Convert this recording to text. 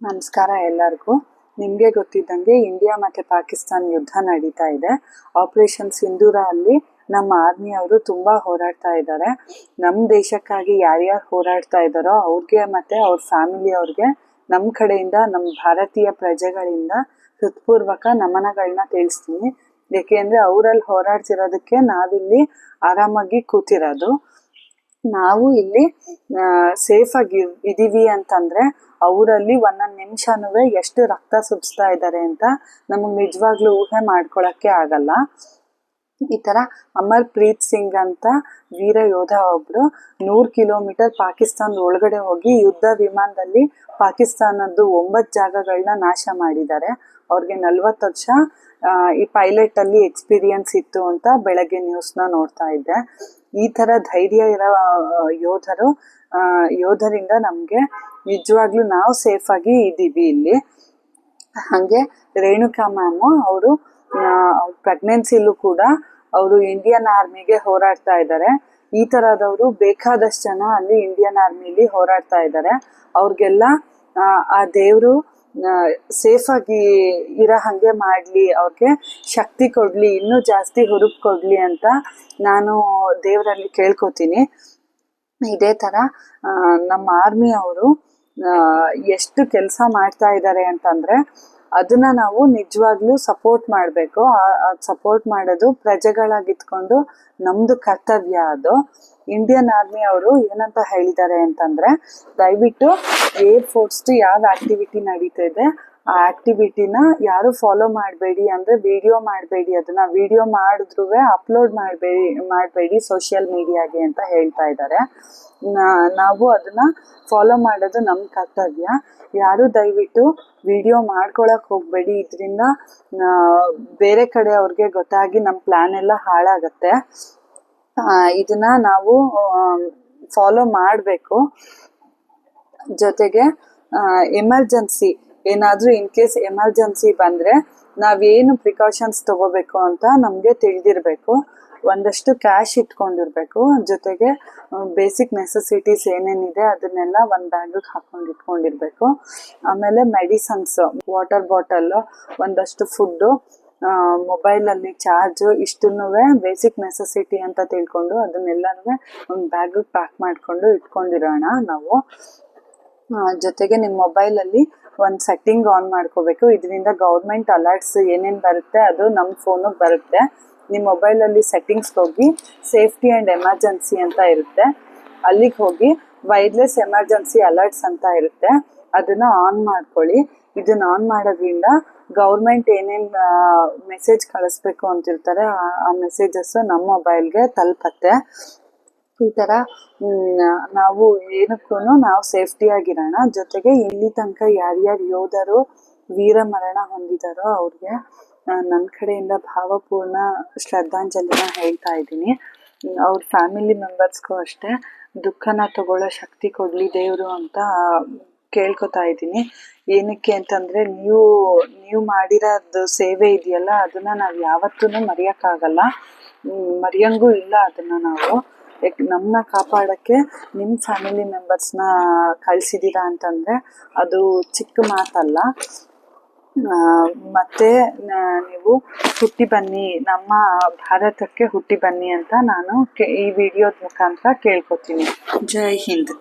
ನಮಸ್ಕಾರ ಎಲ್ಲರಿಗೂ. ನಿಮಗೆ ಗೊತ್ತಿದ್ದಂಗೆ ಇಂಡಿಯಾ ಮತ್ತು ಪಾಕಿಸ್ತಾನ ಯುದ್ಧ ನಡೀತಾ ಇದೆ. ಆಪರೇಷನ್ ಸಿಂಧೂರ ಅಲ್ಲಿ ನಮ್ಮ ಆರ್ಮಿಯವರು ತುಂಬ ಹೋರಾಡ್ತಾ ಇದ್ದಾರೆ. ನಮ್ಮ ದೇಶಕ್ಕಾಗಿ ಯಾರ್ಯಾರು ಹೋರಾಡ್ತಾ ಇದ್ದಾರೋ ಅವ್ರಿಗೆ ಮತ್ತು ಅವ್ರ ಫ್ಯಾಮಿಲಿ ಅವ್ರಿಗೆ ನಮ್ಮ ಕಡೆಯಿಂದ ನಮ್ಮ ಭಾರತೀಯ ಪ್ರಜೆಗಳಿಂದ ಹೃತ್ಪೂರ್ವಕ ನಮನಗಳನ್ನ ತಿಳಿಸ್ತೀನಿ. ಏಕೆಂದರೆ ಅವರಲ್ಲಿ ಹೋರಾಡ್ತಿರೋದಕ್ಕೆ ನಾವಿಲ್ಲಿ ಆರಾಮಾಗಿ ಕೂತಿರೋದು. ನಾವು ಇಲ್ಲಿ ಸೇಫ್ ಆಗಿ ಇದೀವಿ ಅಂತಂದ್ರೆ ಅವರಲ್ಲಿ ಒಂದೊಂದ್ ನಿಮಿಷನೂ ಎಷ್ಟು ರಕ್ತ ಸುರಿಸ್ತಾ ಇದ್ದಾರೆ ಅಂತ ನಮಗೆ ನಿಜವಾಗ್ಲೂ ಊಹೆ ಮಾಡ್ಕೊಳಕ್ಕೆ ಆಗಲ್ಲ. ಈ ತರ ಅಮರ್ ಪ್ರೀತ್ ಸಿಂಗ್ ಅಂತ ವೀರ ಯೋಧ ಒಬ್ರು ನೂರ್ ಕಿಲೋಮೀಟರ್ ಪಾಕಿಸ್ತಾನ ಒಳಗಡೆ ಹೋಗಿ ಯುದ್ಧ ವಿಮಾನದಲ್ಲಿ ಪಾಕಿಸ್ತಾನದ್ದು ಒಂಬತ್ ಜಾಗಗಳನ್ನ ನಾಶ ಮಾಡಿದ್ದಾರೆ. ಅವ್ರಿಗೆ ನಲ್ವತ್ತು ವರ್ಷ ಈ ಪೈಲಟ್ ಅಲ್ಲಿ ಎಕ್ಸ್ಪೀರಿಯನ್ಸ್ ಇತ್ತು ಅಂತ ಬೆಳಗ್ಗೆ ನ್ಯೂಸ್ನ ನೋಡ್ತಾ ಇದ್ದೆ. ಈ ತರ ಧೈರ್ಯ ಇರೋ ಯೋಧರು ಯೋಧರಿಂದ ನಮಗೆ ನಿಜವಾಗ್ಲೂ ನಾವು ಸೇಫ್ ಆಗಿ ಇದ್ದೀವಿ ಇಲ್ಲಿ. ಹಾಗೆ ರೇಣುಕಾ ಮ್ಯಾಮು ಅವರು ಪ್ರೆಗ್ನೆನ್ಸಿಲೂ ಕೂಡ ಅವರು ಇಂಡಿಯನ್ ಆರ್ಮಿಗೆ ಹೋರಾಡ್ತಾ ಇದ್ದಾರೆ. ಈ ತರದವರು ಬೇಕಾದಷ್ಟು ಜನ ಅಲ್ಲಿ ಇಂಡಿಯನ್ ಆರ್ಮಿಲಿ ಹೋರಾಡ್ತಾ ಇದ್ದಾರೆ. ಅವ್ರಿಗೆಲ್ಲ ಆ ದೇವರು ಸೇಫ್ ಆಗಿ ಇರೋ ಹಂಗೆ ಮಾಡ್ಲಿ ಅವ್ರಿಗೆ ಶಕ್ತಿ ಕೊಡ್ಲಿ ಇನ್ನೂ ಜಾಸ್ತಿ ಹುರುಪು ಕೊಡ್ಲಿ ಅಂತ ನಾನು ದೇವರಲ್ಲಿ ಕೇಳ್ಕೊತೀನಿ. ಇದೇ ಆ, ನಮ್ಮ ಆರ್ಮಿ ಅವರು ಎಷ್ಟು ಕೆಲಸ ಮಾಡ್ತಾ ಇದ್ದಾರೆ ಅಂತಂದ್ರೆ ಅದನ್ನ ನಾವು ನಿಜವಾಗ್ಲೂ ಸಪೋರ್ಟ್ ಮಾಡಬೇಕು. ಸಪೋರ್ಟ್ ಮಾಡೋದು ಪ್ರಜೆಗಳಾಗಿತ್ಕೊಂಡು ನಮ್ದು ಕರ್ತವ್ಯ ಅದು. ಇಂಡಿಯನ್ ಆರ್ಮಿ ಅವರು ಏನಂತ ಹೇಳಿದ್ದಾರೆ ಅಂತಂದ್ರೆ ದಯವಿಟ್ಟು ಏರ್ ಫೋರ್ಸ್ ಯಾವ ಆಕ್ಟಿವಿಟಿ ನಡೀತಾ ಆ ಆಕ್ಟಿವಿಟಿನ ಯಾರು ಫಾಲೋ ಮಾಡಬೇಡಿ ಅಂದ್ರೆ ವಿಡಿಯೋ ಮಾಡಬೇಡಿ. ಅದನ್ನ ವಿಡಿಯೋ ಮಾಡಿದ್ರು ಅಪ್ಲೋಡ್ ಮಾಡಬೇಡಿ ಮಾಡಬೇಡಿ ಸೋಷಿಯಲ್ ಮೀಡಿಯಾಗೆ ಅಂತ ಹೇಳ್ತಾ ಇದ್ದಾರೆ ನಾವು ಅದನ್ನ ಫಾಲೋ ಮಾಡೋದು ನಮ್ಮ ಕರ್ತವ್ಯ. ಯಾರು ದಯವಿಟ್ಟು ವಿಡಿಯೋ ಮಾಡ್ಕೊಳಕ್ ಹೋಗ್ಬೇಡಿ. ಇದರಿಂದ ಬೇರೆ ಕಡೆ ಅವ್ರಿಗೆ ಗೊತ್ತಾಗಿ ನಮ್ಮ ಪ್ಲಾನ್ ಎಲ್ಲ ಹಾಳಾಗತ್ತೆ. ಇದನ್ನ ನಾವು ಫಾಲೋ ಮಾಡಬೇಕು. ಜೊತೆಗೆ ಎಮರ್ಜೆನ್ಸಿ ಏನಾದ್ರೂ ಇನ್ ಕೇಸ್ ಎಮರ್ಜೆನ್ಸಿ ಬಂದ್ರೆ ನಾವೇನು ಪ್ರಿಕಾಷನ್ಸ್ ತಗೋಬೇಕು ಅಂತ ನಮಗೆ ತಿಳಿದಿರಬೇಕು. ಒಂದಷ್ಟು ಕ್ಯಾಶ್ ಇಟ್ಕೊಂಡಿರ್ಬೇಕು. ಜೊತೆಗೆ ಬೇಸಿಕ್ ನೆಸೆಸಿಟೀಸ್ ಏನೇನಿದೆ ಅದನ್ನೆಲ್ಲ ಒಂದು ಬ್ಯಾಗ್ ಹಾಕೊಂಡು ಇಟ್ಕೊಂಡಿರ್ಬೇಕು. ಆಮೇಲೆ ಮೆಡಿಸನ್ಸ್ ವಾಟರ್ ಬಾಟಲ್ ಒಂದಷ್ಟು ಫುಡ್ಡು ಮೊಬೈಲ್ ಅಲ್ಲಿ ಚಾರ್ಜ್ ಇಷ್ಟನ್ನು ಬೇಸಿಕ್ ನೆಸೆಸಿಟಿ ಅಂತ ತಿಳ್ಕೊಂಡು ಅದನ್ನೆಲ್ಲನೂ ಒಂದು ಬ್ಯಾಗ್ ಪ್ಯಾಕ್ ಮಾಡ್ಕೊಂಡು ಇಟ್ಕೊಂಡಿರೋಣ ನಾವು. ಜೊತೆಗೆ ನಿಮ್ಮ ಮೊಬೈಲಲ್ಲಿ ಒಂದು ಸೆಟ್ಟಿಂಗ್ ಆನ್ ಮಾಡ್ಕೋಬೇಕು. ಇದರಿಂದ ಗೌರ್ಮೆಂಟ್ ಅಲರ್ಟ್ಸ್ ಏನೇನು ಬರುತ್ತೆ ಅದು ನಮ್ಮ ಫೋನಿಗೆ ಬರುತ್ತೆ. ನಿಮ್ಮ ಮೊಬೈಲಲ್ಲಿ ಸೆಟ್ಟಿಂಗ್ಸ್ ಹೋಗಿ ಸೇಫ್ಟಿ ಆ್ಯಂಡ್ ಎಮರ್ಜೆನ್ಸಿ ಅಂತ ಇರುತ್ತೆ. ಅಲ್ಲಿಗೆ ಹೋಗಿ ವೈರ್ಲೆಸ್ ಎಮರ್ಜೆನ್ಸಿ ಅಲರ್ಟ್ಸ್ ಅಂತ ಇರುತ್ತೆ. ಅದನ್ನು ಆನ್ ಮಾಡ್ಕೊಳ್ಳಿ. ಇದನ್ನು ಆನ್ ಮಾಡೋದ್ರಿಂದ ಗೌರ್ಮೆಂಟ್ ಏನೇನು ಮೆಸೇಜ್ ಕಳಿಸ್ಬೇಕು ಅಂತಿರ್ತಾರೆ, ಆ- ಆ ಮೆಸೇಜಸ್ ನಮ್ಮ ಮೊಬೈಲ್ಗೆ ತಲುಪತ್ತೆ. ಈ ತರ ನಾವು ಏನಕ್ಕೂ ನಾವು ಸೇಫ್ಟಿ ಆಗಿರೋಣ. ಜೊತೆಗೆ ಇಲ್ಲಿ ತನಕ ಯಾರ್ಯಾರು ಯೋಧರು ವೀರ ಮರಣ ಹೊಂದಿದಾರೋ ಅವ್ರಿಗೆ ನನ್ನ ಕಡೆಯಿಂದ ಭಾವಪೂರ್ಣ ಶ್ರದ್ಧಾಂಜಲಿನ ಹೇಳ್ತಾ ಇದ್ದೀನಿ. ಅವ್ರ ಫ್ಯಾಮಿಲಿ ಮೆಂಬರ್ಸ್ಗೂ ಅಷ್ಟೇ ದುಃಖನ ತಗೊಳ್ಳೋ ಶಕ್ತಿ ಕೊಡ್ಲಿ ದೇವರು ಅಂತ ಕೇಳ್ಕೊತಾ ಇದ್ದೀನಿ. ಏನಕ್ಕೆ ಅಂತಂದ್ರೆ ನೀವು ನೀವು ಮಾಡಿರೋದು ಸೇವೆ ಇದೆಯಲ್ಲ, ಅದನ್ನ ನಾವು ಯಾವತ್ತೂ ಮರೆಯೋಕ್ಕಾಗಲ್ಲ. ಮರೆಯಂಗೂ ಇಲ್ಲ ಅದನ್ನ ನಾವು. ನಮ್ಮನ್ನ ಕಾಪಾಡೋಕ್ಕೆ ನಿಮ್ಮ ಫ್ಯಾಮಿಲಿ ಮೆಂಬರ್ಸ್ನ ಕಳಿಸಿದ್ದೀರಾ ಅಂತಂದ್ರೆ ಅದು ಚಿಕ್ಕ ಮಾತಲ್ಲ. ಮತ್ತೆ ನೀವು ಹುಟ್ಟಿ ಬನ್ನಿ, ನಮ್ಮ ಭಾರತಕ್ಕೆ ಹುಟ್ಟಿ ಬನ್ನಿ ಅಂತ ನಾನು ಈ ವಿಡಿಯೋದ ಮುಖಾಂತರ ಕೇಳ್ಕೊತೀನಿ. ಜೈ ಹಿಂದ್.